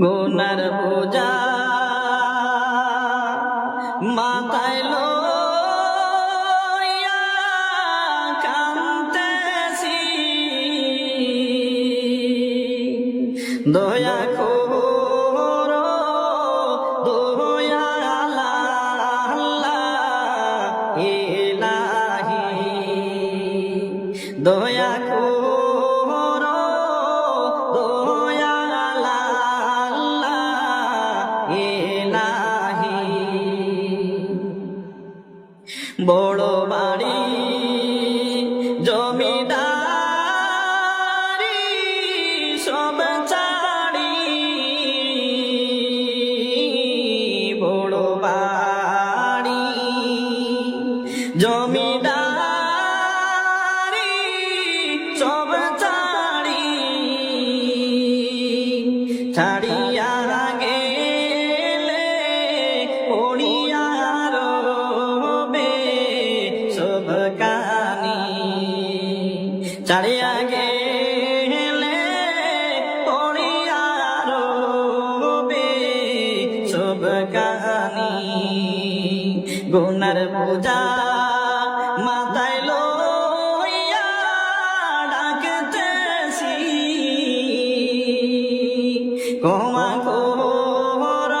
গুনার বোঝা মাথায় লইয়া দয়া করো দয়া করো বড় বাড়ি জমিদারি সব চাড়ি বড় বাড়ি জমিদারি সব ছাড়িয়া পড়িয়া রবে গুনার পূজা মাথায় লইয়া ডাকতেছি। ক্ষমা কর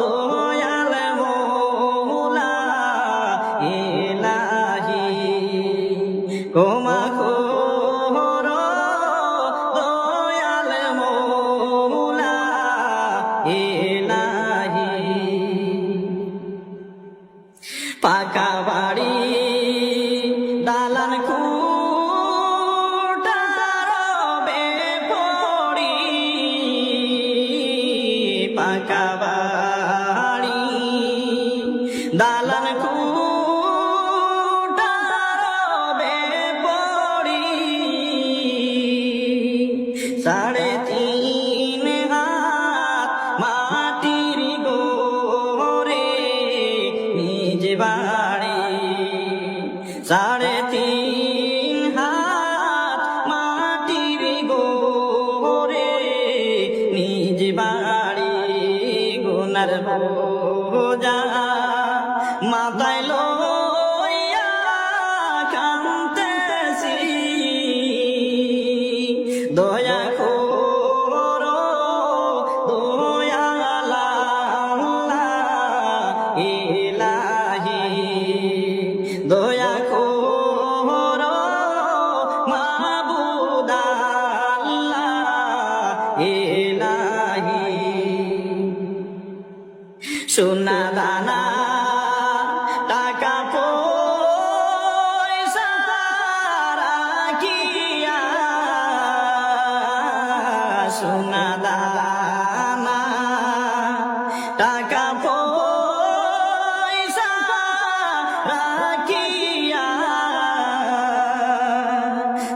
দয়াল মৌলা ইলাহি। ক্ষমা সাড়ে তিন হাত মাটির গোরে নিজ বাড়ি। সাড়ে তিন হাত মাটির গোরে নিজ বাড়ি। গুনার বোঝা লইয়া কান্দেছি দয়া ইলাহি। দয়া করো মাবুদ আল্লাহ ইলাহি। সোনা দানা টাকা পয়সা রাখিয়া সোনা দানা টাকা